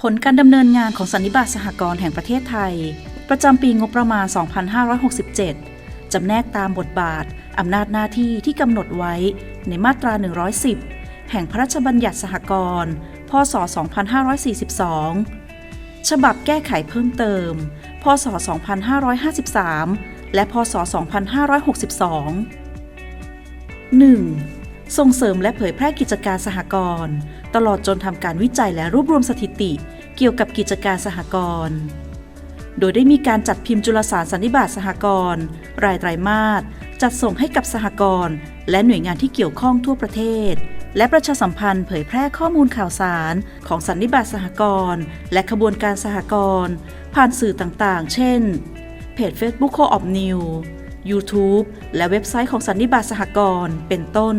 ผลการดำเนินงานของสันนิบาตสหกรณ์แห่งประเทศไทย ประจำปีงบประมาณ 2567 จำแนกตามบทบาท อำนาจหน้าที่ที่กำหนดไว้ในมาตรา 110 แห่งพระราชบัญญัติสหกรณ์ พศ 2542 ฉบับแก้ไขเพิ่มเติม พศ 2553 และ พศ 2562 1. ส่งเสริมและเผยแพร่กิจการสหกรณ์ตลอดจนทำการวิจัยและรวบรวมสถิติ เกี่ยวกับกิจการสหกรณ์โดยได้มีการจัดพิมพ์จุลสารสันนิบาตสหกรณ์รายไตรมาสจัดส่งให้กับสหกรณ์และหน่วยงานที่เกี่ยวข้องทั่วประเทศ และประชาสัมพันธ์เผยแพร่ข้อมูลข่าวสารของสันนิบาตสหกรณ์และขบวนการสหกรณ์ผ่านสื่อต่างๆ เช่น เพจ Facebook Co-op New YouTube และเว็บไซต์ของสันนิบาตสหกรณ์เป็นต้น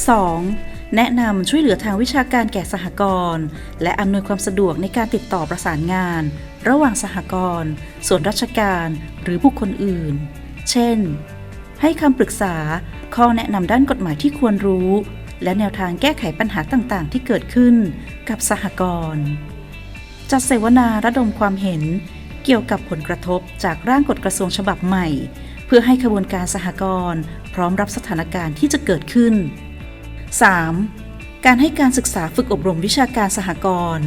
2. แนะนำช่วยเหลือทางวิชาการแก่สหกรณ์และอำนวยความสะดวกในการติดต่อประสานงาน ระหว่างสหกรณ์ส่วนราชการหรือบุคคลอื่น เช่น ให้คำปรึกษาข้อแนะนำด้านกฎหมายที่ควรรู้ และแนวทางแก้ไขปัญหาต่างๆ ที่เกิดขึ้นกับสหกรณ์จัดเสวนาระดมความเห็นเกี่ยวกับผลกระทบจากร่างกฎกระทรวงฉบับใหม่ เพื่อให้ขบวนการสหกรณ์พร้อมรับสถานการณ์ที่จะเกิดขึ้น 3. การให้การศึกษาฝึกอบรมวิชาการสหกรณ์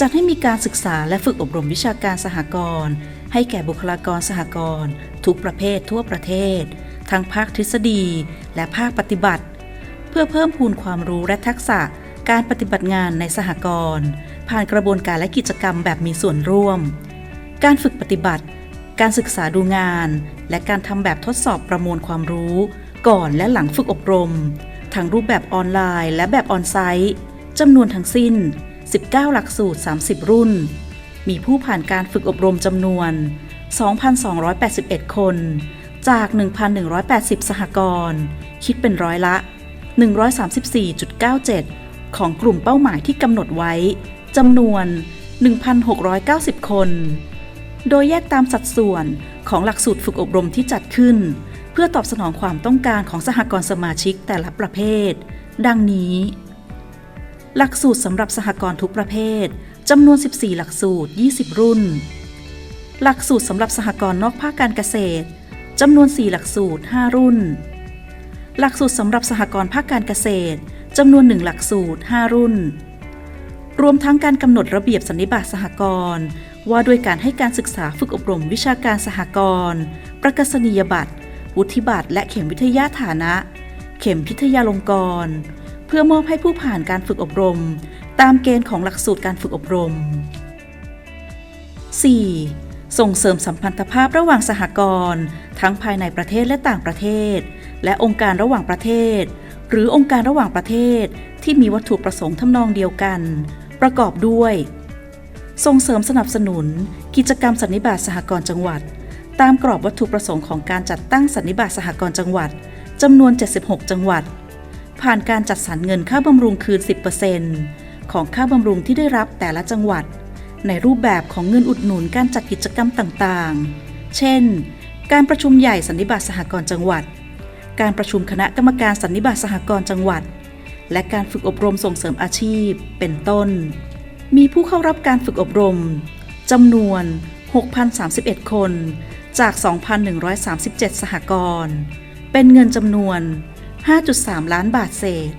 จัดให้มีการศึกษาและฝึกอบรมวิชาการสหกรณ์ให้แก่บุคลากรสหกรณ์ทุกประเภททั่วประเทศ ทั้งภาคทฤษฎีและภาคปฏิบัติ เพื่อเพิ่มพูนความรู้และทักษะการปฏิบัติงานในสหกรณ์ผ่านกระบวนการและกิจกรรมแบบมีส่วนร่วม การฝึกปฏิบัติ การศึกษาดูงาน และการทำแบบทดสอบประมวลความรู้ ก่อนและหลังฝึกอบรม ทั้งรูปแบบออนไลน์และแบบออนไซต์จำนวนทั้งสิ้น 19 หลักสูตร 30 รุ่น มีผู้ผ่านการฝึกอบรมจำนวน 2,281 คน จาก 1,180 สหกรณ์คิดเป็นร้อยละ 134.97 ของกลุ่มเป้าหมายที่กำหนดไว้จำนวน 1,690 คน โดยแยกตามสัดส่วนของหลักสูตรฝึกอบรมที่จัดขึ้น เพื่อตอบสนองความต้องการของสหกรณ์สมาชิกแต่ละประเภท ดังนี้ หลักสูตรสำหรับสหกรณ์ทุกประเภทจำนวน 14 หลักสูตร 20 รุ่น หลักสูตรสำหรับสหกรณ์นอกภาคการเกษตรจำนวน 4 หลักสูตร 5 รุ่น หลักสูตรสำหรับสหกรณ์ภาคการเกษตรจำนวน 1 หลักสูตร 5 รุ่น รวมทั้งการกำหนดระเบียบสันนิบาตสหกรณ์ว่าด้วยการให้การศึกษาฝึกอบรมวิชาการสหกรณ์ประกาศนียบัตร วุฒิบัตรและเข็มวิทยาฐานะ เข็มพิทยาลงกรณ์เพื่อมอบให้ผู้ผ่านการฝึกอบรม ตามเกณฑ์ของหลักสูตรการฝึกอบรม 4. ส่งเสริมสัมพันธภาพระหว่างสหกรณ์ทั้งภายในประเทศและต่างประเทศ และองค์การระหว่างประเทศ หรือองค์การระหว่างประเทศที่มีวัตถุประสงค์ทำนองเดียวกัน ประกอบด้วย ส่งเสริมสนับสนุน กิจกรรมสันนิบาตสหกรณ์จังหวัด ตามกรอบวัตถุประสงค์ของการจัดตั้งสันนิบาตสหกรณ์จังหวัดจำนวน 76 จังหวัด ผ่านการจัดสรรเงินค่าบำรุงคืน 10%ของค่าบำรุงที่ได้รับแต่ละจังหวัด ในรูปแบบของเงินอุดหนุนการจัดกิจกรรมต่างๆ เช่น การประชุมใหญ่สันนิบาตสหกรณ์จังหวัด การประชุมคณะกรรมการสันนิบาตสหกรณ์จังหวัด และการฝึกอบรมส่งเสริมอาชีพ เป็นต้น มีผู้เข้ารับการฝึกอบรมจำนวน 6,031 คน จาก 2,137 สหกรณ์เป็นเงินจำนวน 5.3 ล้านบาทเศษ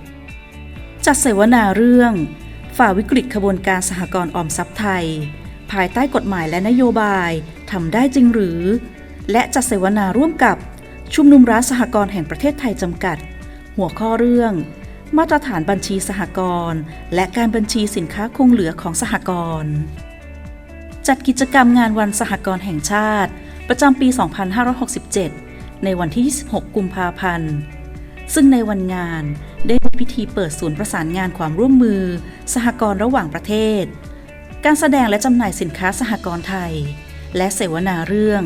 จัดเสวนาเรื่อง ฝ่าวิกฤตขบวนการสหกรณ์ออมทรัพย์ไทย ภายใต้กฎหมายและนโยบายทำได้จริงหรือ และจัดเสวนาร่วมกับชุมนุมร้านสหกรณ์แห่งประเทศไทยจำกัด หัวข้อเรื่อง มาตรฐานบัญชีสหกรณ์และการบัญชีสินค้าคงเหลือของสหกรณ์จัดกิจกรรมงานวันสหกรณ์แห่งชาติ ประจำปี 2567 ในวันที่ 26 กุมภาพันธ์ ซึ่งในวันงานได้มีพิธีเปิดศูนย์ประสานงานความร่วมมือ สหกรณ์ระหว่างประเทศ การแสดงและจำหน่ายสินค้าสหกรณ์ไทย และเสวนาเรื่อง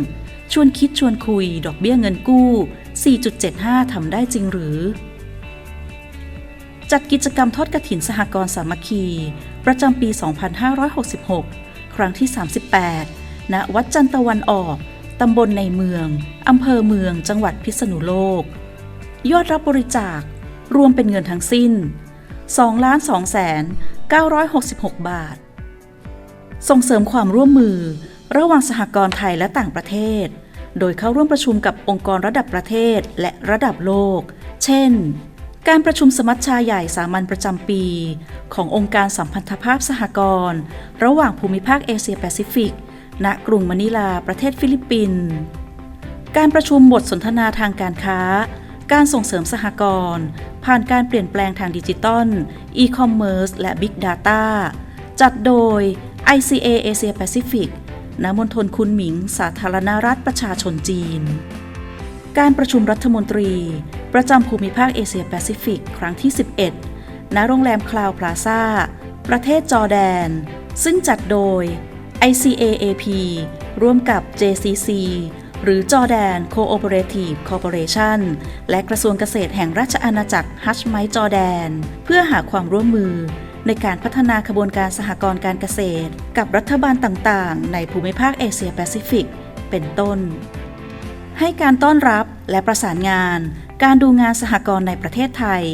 ชวนคิดชวนคุย ดอกเบี้ยเงินกู้ 4.75 ทำได้จริงหรือ จัดกิจกรรมทอดกระถินสหกรณ์สามัคคี ประจำปี 2566 ครั้งที่ 38 ณ วัดจันตะวันออก ตำบลในเมือง อำเภอเมือง จังหวัดพิษณุโลก ยอดรับบริจาค รวมเป็นเงินทั้งสิ้น 2 2 8 5 9 9 966 บาท ส่งเสริมความร่วมมือ ระหว่างสหกรณ์ไทยและต่างประเทศ โดยเข้าร่วมประชุมกับองค์กรระดับประเทศและระดับโลก เช่น การประชุมสมัชชาใหญ่สามัญประจำปี ขององค์การสัมพันธภาพสหกรณ์ ระหว่างภูมิภาคเอเชียแปซิฟิก ณกรุงมะนิลาประเทศฟิลิปปินส์การประชุมบทสนทนาทางการค้า การส่งเสริมสหกรณ์ผ่านการเปลี่ยนแปลงทางดิจิตอลอีคอมเมิร์ซและ Big Data จัดโดย ICA Asia Pacific ณมณฑลคุนหมิง สาธารณรัฐประชาชนจีน การประชุมรัฐมนตรี ประจำภูมิภาคเอเชียแปซิฟิกครั้งที่ 11 ณ โรงแรมคลาวพลาซาประเทศจอร์แดน ซึ่งจัดโดย ICAAP ร่วมกับ JCC หรือ Jordan Cooperative Corporation และกระทรวงเกษตรแห่งราชอาณาจักรฮัชไมจอแดน เพื่อหาความร่วมมือในการพัฒนาขบวนการสหกรณ์การเกษตร กับรัฐบาลต่างๆ ในภูมิภาคเอเชียแปซิฟิก เป็นต้น ให้การต้อนรับและประสานงาน การดูงานสหกรณ์ในประเทศไทย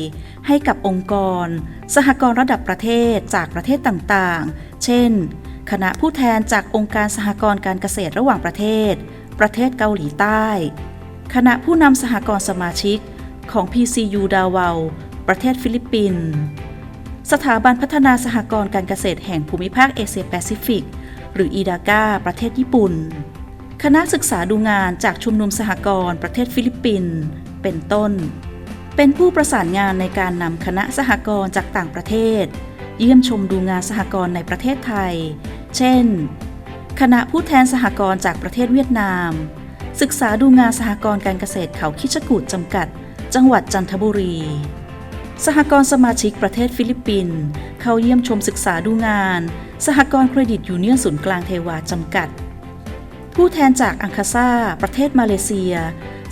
ให้กับองค์กร สหกรณ์ระดับประเทศจากประเทศต่างๆ เช่น คณะผู้แทนจากองค์การสหกรณ์การเกษตรระหว่างประเทศ ประเทศเกาหลีใต้ คณะผู้นำสหกรณ์สมาชิกของ PCU ดาวาประเทศฟิลิปปินส์สถาบันพัฒนาสหกรณ์การเกษตรแห่งภูมิภาคเอเชียแปซิฟิก หรืออีดาก้าประเทศญี่ปุ่น คณะศึกษาดูงานจากชุมนุมสหกรณ์ประเทศฟิลิปปินส์เป็นต้น เป็นผู้ประสานงานในการนำคณะสหกรณ์จากต่างประเทศ เยี่ยมชมดูงานสหกรณ์ในประเทศไทย เช่น คณะผู้แทนสหกรณ์จากประเทศเวียดนาม ศึกษาดูงานสหกรณ์การเกษตรเขาคิชกูดจำกัด จังหวัดจันทบุรี สหกรณ์สมาชิกประเทศฟิลิปปินส์เข้าเยี่ยมชมศึกษาดูงาน สหกรณ์เครดิตยูเนียนศูนย์กลางเทวาจำกัด ผู้แทนจากอังคาซาประเทศมาเลเซีย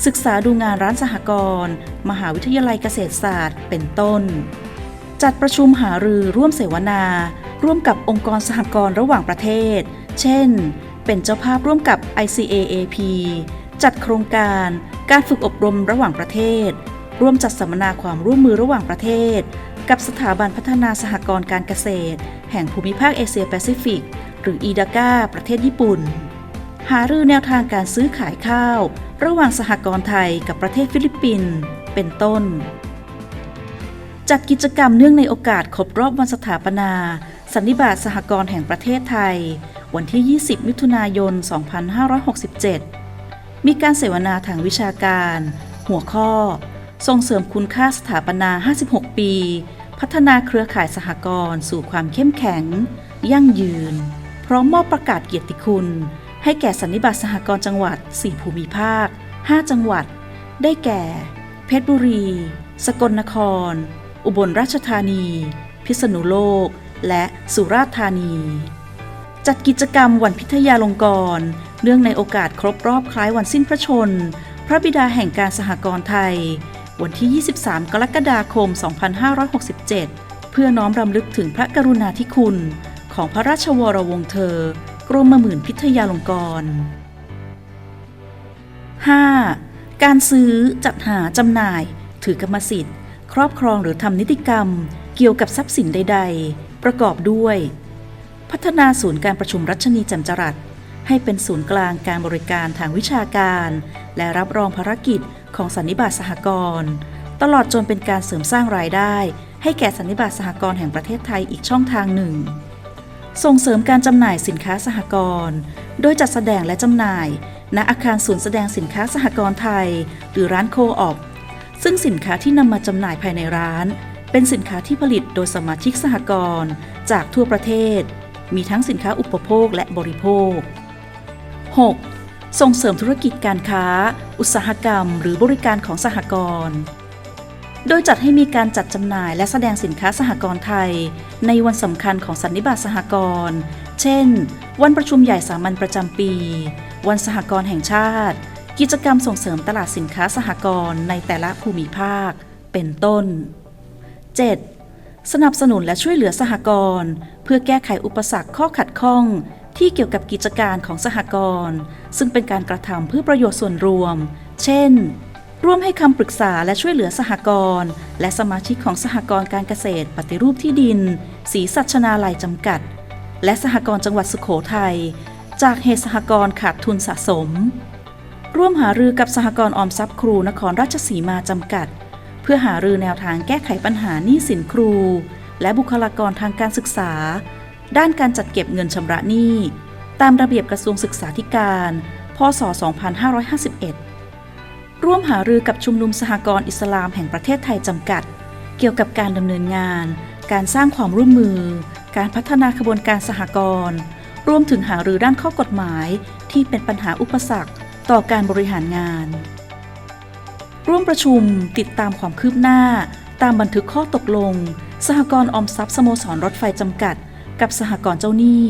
ศึกษาดูงานร้านสหกรณ์มหาวิทยาลัยเกษตรศาสตร์ เป็นต้น จัดประชุมหารือร่วมเสวนา ร่วมกับองค์กรสหกรณ์ระหว่างประเทศ เช่น เป็นเจ้าภาพร่วมกับ ICAAP จัดโครงการการฝึกอบรมระหว่างประเทศ ร่วมจัดสัมมนาความร่วมมือระหว่างประเทศ กับสถาบันพัฒนาสหกรณ์การเกษตร แห่งภูมิภาคเอเชียแปซิฟิก หรืออีดากาประเทศญี่ปุ่น หารือแนวทางการซื้อขายข้าว ระหว่างสหกรณ์ไทยกับประเทศฟิลิปปินส์เป็นต้น จัดกิจกรรมเนื่องในโอกาสครบรอบวันสถาปนา สันนิบาตสหกรณ์แห่งประเทศไทย วันที่ 20 มิถุนายน 2567 มีการเสวนาทางวิชาการ หัวข้อ ส่งเสริมคุณค่าสถาปนา 56 ปี พัฒนาเครือข่ายสหกรณ์สู่ความเข้มแข็ง ยั่งยืน พร้อมมอบประกาศเกียรติคุณ ให้แก่สันนิบาตสหกรณ์จังหวัด 4 ภูมิภาค 5 จังหวัด ได้แก่ เพชรบุรี สกลนคร อุบลราชธานี พิษณุโลก และสุราษฎร์ธานี จัดกิจกรรมวันพิทยาลงกรณ์เนื่องในโอกาสครบรอบคล้ายวันสิ้นพระชน พระบิดาแห่งการสหกรณ์ไทย วันที่ 23 กรกฎาคม 2567 เพื่อน้อมรำลึกถึงพระกรุณาธิคุณ ของพระราชวรวงศ์เธอกรมหมื่นพิทยาลงกรณ์ 5. การซื้อจัดหาจำหน่าย ถือกรรมสิทธิ์ ครอบครองหรือทำนิติกรรม เกี่ยวกับทรัพย์สินใด ๆ ประกอบด้วย พัฒนาศูนย์การประชุมรัชนีแจำจรัสให้เป็นศูนย์กลางการบริการทางวิชาการ และรับรองภารกิจของสันนิบาตสหกรณ์ตลอดจนเป็นการเสริมสร้างรายได้ ให้แก่สันนิบาตสหกรณ์แห่งประเทศไทยอีกช่องทางหนึ่ง ส่งเสริมการจำหน่ายสินค้าสหกรณ์โดยจัดแสดงและจำหน่าย ณอาคารศูนย์แสดงสินค้าสหกรณ์ไทย หรือร้านโคออปซึ่งสินค้าที่นำมาจำหน่ายภายในร้าน เป็นสินค้าที่ผลิตโดยสมาชิกสหกรณ์จากทั่วประเทศ มีทั้งสินค้าอุปโภคและบริโภค 6. ส่งเสริมธุรกิจการค้า อุตสาหกรรม หรือบริการของสหกรณ์โดยจัดให้มีการจัดจำหน่ายและแสดงสินค้าสหกรณ์ไทย ในวันสำคัญของสันนิบาตสหกรณ์ เช่น วันประชุมใหญ่สามัญประจำปี วันสหกรณ์แห่งชาติ กิจกรรมส่งเสริมตลาดสินค้าสหกรณ์ในแต่ละภูมิภาค เป็นต้น 7. สนับสนุนและช่วยเหลือสหกรณ์เพื่อแก้ไขอุปสรรคข้อขัดข้องที่เกี่ยวกับกิจการของสหกรณ์ซึ่งเป็นการกระทำเพื่อประโยชน์ส่วนรวม เช่น ร่วมให้คำปรึกษาและช่วยเหลือสหกรณ์และสมาชิกของสหกรณ์การเกษตร ปฏิรูปที่ดินศรีสัชนาลัยจำกัด และสหกรณ์จังหวัดสุขโขทัยจากเหตุสหกรณ์ขาดทุนสะสม ร่วมหารือกับสหกรณ์ออมทรัพย์ครูนครราชสีมาจำกัด เพื่อหารือแนวทางแก้ไขปัญหาหนี้สินครู และบุคลากรทางการศึกษา ด้านการจัดเก็บเงินชำระหนี้ ตามระเบียบกระทรวงศึกษาธิการ พศ 2551 ร่วมหารือกับชุมนุมสหกรณ์อิสลามแห่งประเทศไทยจำกัด เกี่ยวกับการดำเนินงาน การสร้างความร่วมมือ การพัฒนาขบวนการสหกรณ์รวมถึงหารือด้านข้อกฎหมายที่เป็นปัญหาอุปสรรคต่อการบริหารงาน ร่วมประชุมติดตามความคืบหน้า ตามบันทึกข้อตกลง สหกรณ์ออมทรัพย์สโมสรรถไฟจำกัด กับสหกรณ์เจ้าหนี้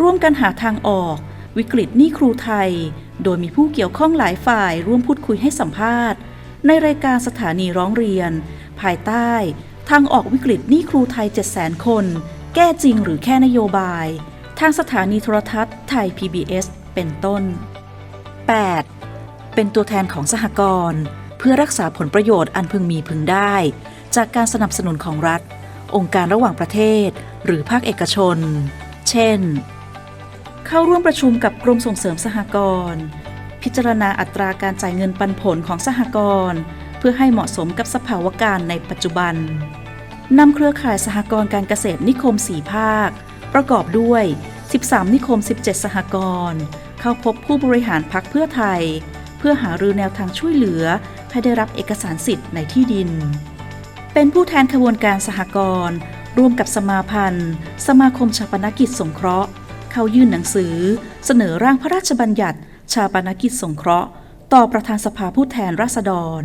ร่วมกันหาทางออก วิกฤตหนี้ครูไทย โดยมีผู้เกี่ยวข้องหลายฝ่ายร่วมพูดคุยให้สัมภาษณ์ ในรายการสถานีร้องเรียน ภายใต้ ทางออกวิกฤตหนี้ครูไทย 700,000 คน แก้จริงหรือแค่นโยบาย ทางสถานีโทรทัศน์ไทย PBS เป็นต้น 8. เป็นตัวแทนของสหกรณ์เพื่อรักษาผลประโยชน์อันพึงมีพึงได้ จากการสนับสนุนของรัฐ องค์การระหว่างประเทศ หรือภาคเอกชน เช่น เข้าร่วมประชุมกับกรมส่งเสริมสหกรณ์พิจารณาอัตราการจ่ายเงินปันผลของสหกรณ์เพื่อให้เหมาะสมกับสภาวะการในปัจจุบันนำเครือข่ายสหกรณ์การเกษตรนิคม 4 ภาค ประกอบด้วย 13 นิคม 17 สหกรณ์เข้าพบผู้บริหารพักเพื่อไทย พื่อหารือแนวทางช่วยเหลือ ให้ได้รับเอกสารสิทธิ์ในที่ดิน เป็นผู้แทนขบวนการสหกรณ์ร่วมกับสมาพันธ์ สมาคมชาปนกิจสงเคราะห์ เข้ายื่นหนังสือ เสนอร่างพระราชบัญญัติ ชาปนกิจสงเคราะห์ ต่อประธานสภาผู้แทนราษฎร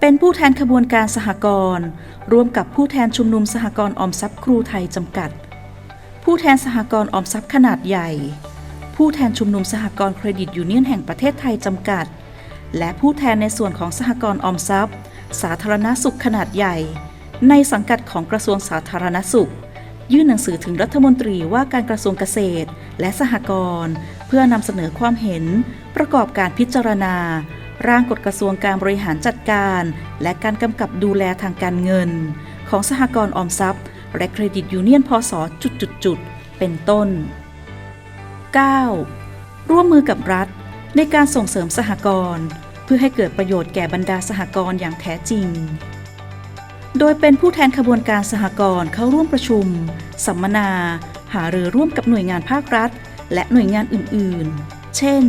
เป็นผู้แทนขบวนการสหกรณ์ร่วมกับผู้แทนชุมนุมสหกรณ์ออมทรัพย์ครูไทยจำกัด ผู้แทนสหกรณ์ออมทรัพย์ขนาดใหญ่ ผู้แทนชุมนุมสหกรณ์เครดิตยูเนียนแห่งประเทศไทยจำกัด และผู้แทนในส่วนของสหกรณ์ออมทรัพย์ สาธารณสุขขนาดใหญ่ ในสังกัดของกระทรวงสาธารณสุข ยื่นหนังสือถึงรัฐมนตรีว่าการกระทรวงเกษตร และสหกรณ์เพื่อนำเสนอความเห็น ประกอบการพิจารณา ร่างกฎกระทรวงการบริหารจัดการ และการกำกับดูแลทางการเงิน ของสหกรณ์ออมทรัพย์ และเครดิตยูเนียนพศจุดๆเป็นต้น 9. ร่วมมือกับรัฐในการส่งเสริมสหกรณ์เพื่อให้เกิดประโยชน์แก่บรรดาสหกรณ์อย่างแท้จริง โดยเป็นผู้แทนขบวนการสหกรณ์เข้าร่วมประชุม สัมมนา หารือร่วมกับหน่วยงานภาครัฐ และหน่วยงานอื่นๆ เช่น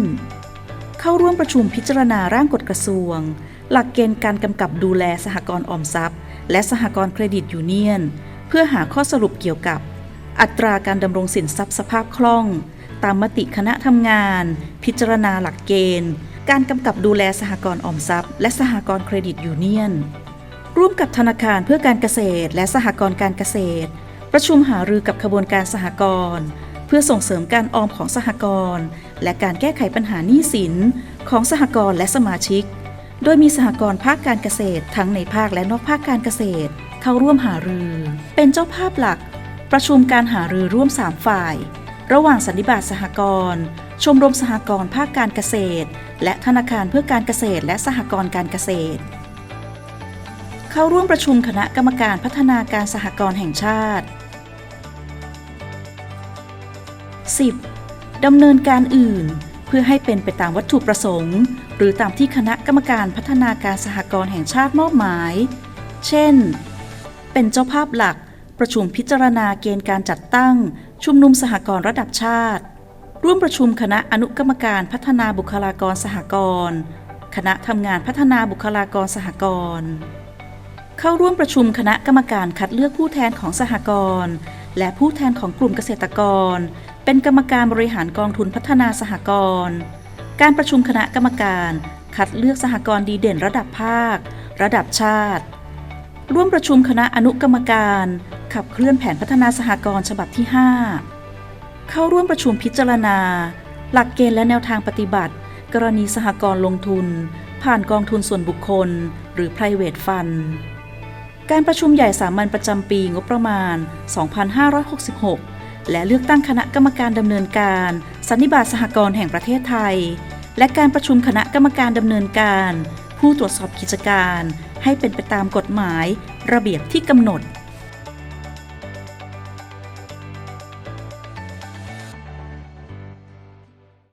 เข้าร่วมประชุมพิจารณาร่างกฎกระทรวง หลักเกณฑ์การกำกับดูแลสหกรณ์ออมทรัพย์ และสหกรณ์เครดิตยูเนียน เพื่อหาข้อสรุปเกี่ยวกับ อัตราการดำรงสินทรัพย์สภาพคล่อง ตามมติคณะทำงาน พิจารณาหลักเกณฑ์ การกำกับดูแลสหกรณ์ออมทรัพย์ และสหกรณ์เครดิตยูเนียน ร่วมกับธนาคารเพื่อการเกษตร และสหกรณ์การเกษตร ประชุมหารือกับขบวนการสหกรณ์เพื่อส่งเสริมการออมของสหกรณ์และการแก้ไขปัญหาหนี้สินของสหกรณ์และสมาชิก โดยมีสหกรณ์ภาคการเกษตร ทั้งในภาคและนอกภาคการเกษตร เข้าร่วมหารือ เป็นเจ้าภาพหลัก ประชุมการหารือร่วม 3 ฝ่าย ระหว่างสันนิบาตสหกรณ์ชมรมสหกรณ์ภาคการเกษตร และธนาคารเพื่อการเกษตรและสหกรณ์การเกษตร เข้าร่วมประชุมคณะกรรมการพัฒนาการสหกรณ์แห่งชาติ 10. ดำเนินการอื่น เพื่อให้เป็นไปตามวัตถุประสงค์ หรือตามที่คณะกรรมการพัฒนาการสหกรณ์แห่งชาติมอบหมาย เช่น เป็นเจ้าภาพหลักประชุมพิจารณาเกณฑ์การจัดตั้ง ชุมนุมสหกรณ์ระดับชาติ ร่วมประชุมคณะอนุกรรมการพัฒนาบุคลากรสหกรณ์คณะทำงานพัฒนาบุคลากรสหกรณ์เข้าร่วมประชุมคณะกรรมการคัดเลือกผู้แทนของสหกรณ์และผู้แทนของกลุ่มเกษตรกร เป็นกรรมการบริหารกองทุนพัฒนาสหกรณ์การประชุมคณะกรรมการ คัดเลือกสหกรณ์ดีเด่นระดับภาค ระดับชาติ ร่วมประชุมคณะอนุกรรมการ ขับเคลื่อนแผนพัฒนาสหกรณ์ฉบับที่ 5 เข้าร่วมประชุมพิจารณา หลักเกณฑ์และแนวทางปฏิบัติ กรณีสหกรณ์ลงทุน ผ่านกองทุนส่วนบุคคล หรือ private fund การประชุมใหญ่สามัญประจำปีงบประมาณ 2566 และเลือกตั้งคณะกรรมการดำเนินการ สันนิบาตสหกรณ์แห่งประเทศไทย และการประชุมคณะกรรมการดำเนินการ ผู้ตรวจสอบกิจการ ให้เป็นไปตามกฎหมาย ระเบียบที่กำหนด